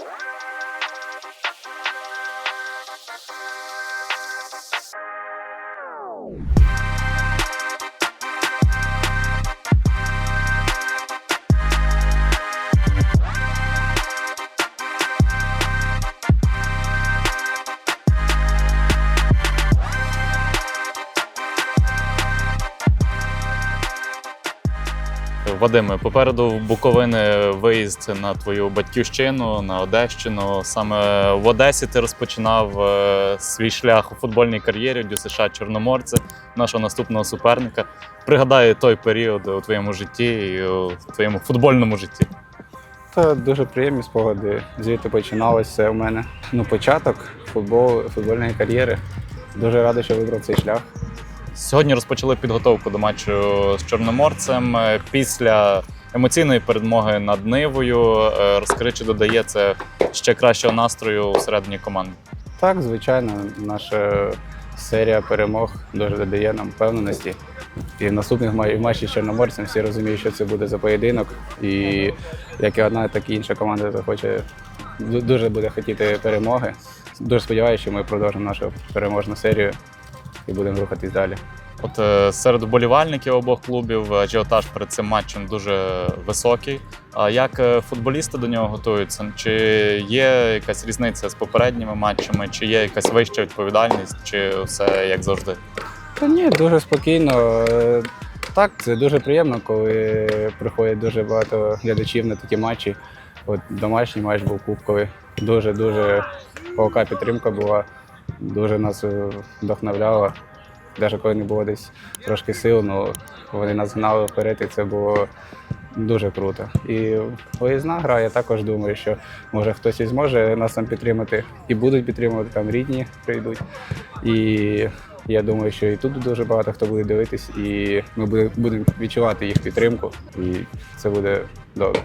Oh. Вадиме, попереду в Буковини виїзд на твою батьківщину, на Одещину. Саме в Одесі ти розпочинав е, свій шлях у футбольній кар'єрі в ДЮСШ Чорноморці, нашого наступного суперника. Пригадай той період у твоєму житті і у твоєму футбольному житті. Та дуже приємні спогади. Звідти починалося у мене. Ну, початок футбол, футбольної кар'єри. Дуже радий, що вибрав цей шлях. Сьогодні розпочали підготовку до матчу з Чорноморцем. Е, Після емоційної перемоги над Нивою е, розкажи, чи додає це ще кращого настрою усередині команди. Так, звичайно, наша серія перемог дуже додає нам впевненості. І в наступних ма- матчі з Чорноморцем всі розуміють, що це буде за поєдинок. І як і одна, так і інша команда захоче дуже буде хотіти перемоги. Дуже сподіваюся, що ми продовжимо нашу переможну серію і будемо рухатись далі. От е, серед вболівальників обох клубів ажіотаж перед цим матчем дуже високий. А як е, футболісти до нього готуються? Чи є якась різниця з попередніми матчами, чи є якась вища відповідальність, чи все як завжди? Та ні, дуже спокійно. Е, Так, це дуже приємно, коли приходить дуже багато глядачів на такі матчі. От домашній матч був кубковий. Дуже дуже палка підтримка була, дуже нас е, вдохновляла. Навіть коли не було десь трошки сил, ну вони нас гнали вперед, і це було дуже круто. І виїзна гра, я також думаю, що може хтось і зможе нас там підтримати, і будуть підтримувати, там рідні прийдуть. І я думаю, що і тут дуже багато хто буде дивитись, і ми будемо відчувати їх підтримку, і це буде добре.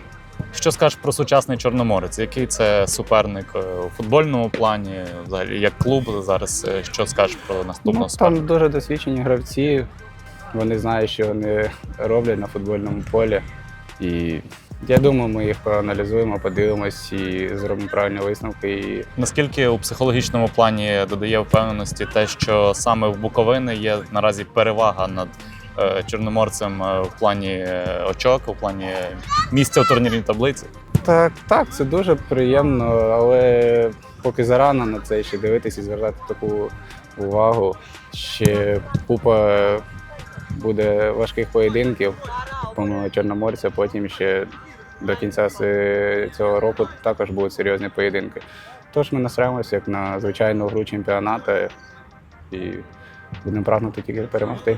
Що скажеш про сучасний Чорноморець? Який це суперник е, у футбольному плані? Взагалі, як клуб зараз? е, Що скажеш про наступного Ну, суперника? там дуже досвідчені гравці. Вони знають, що вони роблять на футбольному полі. І я думаю, ми їх проаналізуємо, подивимось і зробимо правильні висновки. І Наскільки у психологічному плані додає впевненості те, що саме в Буковини є наразі перевага над чорноморцем е, в плані е, очок, у плані місця у турнірній таблиці? Так, так, це дуже приємно, але поки зарано на це ще дивитися і звертати таку увагу. Ще купа буде важких поєдинків, помимо Чорноморця, потім ще до кінця цього року також будуть серйозні поєдинки. Тож ми настраємося як на звичайну гру чемпіонату і будемо прагнути тільки перемогти.